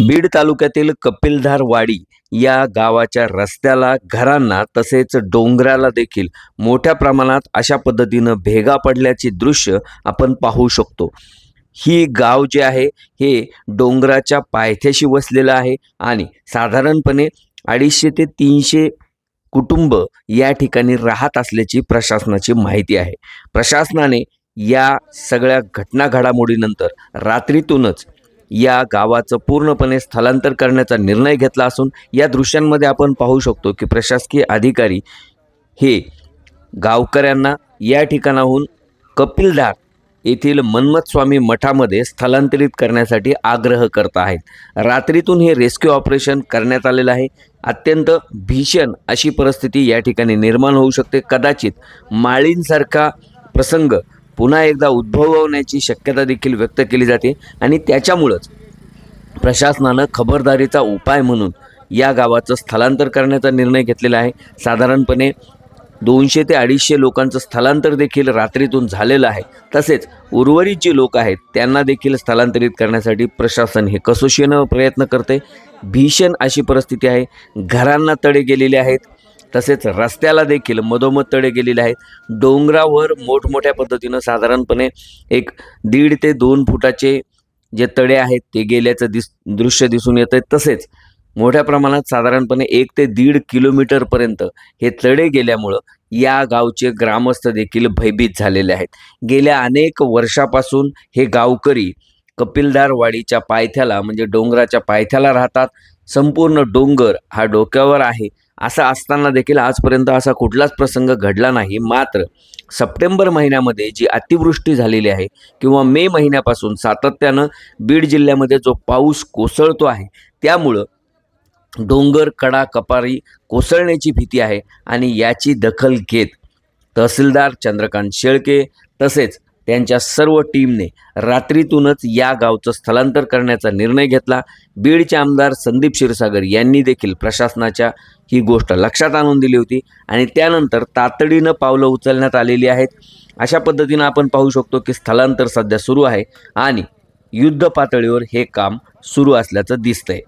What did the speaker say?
बीड तालुक्यातील कपिलधार वाडी या गावाच्या रस्त्याला घरांना तसेच डोंगराला देखील मोठ्या प्रमाणात अशा पद्धतीनं भेगा पडल्याचे दृश्य आपण पाहू शकतो. ही गाव जे आहे हे डोंगराच्या पायथ्याशी वसलेलं आहे आणि साधारणपणे अडीचशे ते तीनशे कुटुंब या ठिकाणी राहत असल्याची प्रशासनाची माहिती आहे. प्रशासनाने या सगळ्या घटना घडामोडीनंतर रात्रीतूनच या गावाचं पूर्णपणे स्थलांतर करण्याचा निर्णय घेतला असून या दृश्यांमध्ये आपण पाहू शकतो की प्रशासकीय अधिकारी हे गावकऱ्यांना या ठिकाणाहून कपिलधार येथील मन्मथस्वामी मठामध्ये स्थलांतरित करण्यासाठी आग्रह करत आहेत. रात्रीतून हे रेस्क्यू ऑपरेशन करण्यात आलेलं आहे. अत्यंत भीषण अशी परिस्थिती या ठिकाणी निर्माण होऊ शकते. कदाचित माळींसारखा प्रसंग पुन्हा एकदा उद्भवण्याची शक्यता देखील व्यक्त केली जाते आणि त्याच्यामुळंच प्रशासनानं खबरदारीचा उपाय म्हणून या गावाचं स्थलांतर करण्याचा निर्णय घेतलेला आहे. साधारणपणे दोनशे ते अडीचशे लोकांचं स्थलांतर देखील रात्रीतून झालेलं आहे. तसेच उर्वरित जी लोक आहेत त्यांना देखील स्थलांतरित करण्यासाठी प्रशासन हे कसोशीनं प्रयत्न करते भीषण अशी परिस्थिती आहे. घरांना तडे गेलेले आहेत. तसेच रस्त्याला देखील मधोमध तडे गेलेले आहेत. डोंगरावर मोठमोठ्या पद्धतीनं साधारणपणे एक दीड ते दोन फुटाचे जे तडे आहेत ते गेल्याचं दिस दृश्य दिसून येतं आहे तसेच मोठ्या प्रमाणात साधारणपणे एक ते दीड किलोमीटरपर्यंत हे तडे गेल्यामुळं या गावचे ग्रामस्थ देखील भयभीत झालेले आहेत. गेल्या अनेक वर्षापासून हे गावकरी कपिलदारवाडीच्या पायथ्याला म्हणजे डोंगराच्या पायथ्याला राहतात. संपूर्ण डोंगर हा डोक्यावर आहे. असं असताना देखील आजपर्यंत असा कुठलाच प्रसंग घडला नाही. मात्र सप्टेंबर महिन्यामध्ये जी अतिवृष्टी झालेली आहे किंवा मे महिन्यापासून सातत्यानं बीड जिल्ह्यामध्ये जो पाऊस कोसळतो आहे त्यामुळं डोंगर कडा कपारी कोसळण्याची भीती आहे आणि याची दखल घेत तहसीलदार चंद्रकांत शेळके तसेच त्यांच्या सर्व टीमने रात्रीतूनच या गावचं स्थलांतर करण्याचा निर्णय घेतला. बीडचे आमदार संदीप क्षीरसागर यांनी देखील प्रशासनाच्या ही गोष्ट लक्षात आणून दिली होती आणि त्यानंतर तातडीनं पावलं उचलण्यात आलेली आहेत. अशा पद्धतीनं आपण पाहू शकतो की स्थलांतर सध्या सुरू आहे आणि युद्ध पातळीवर हे काम सुरू असल्याचं दिसतंय.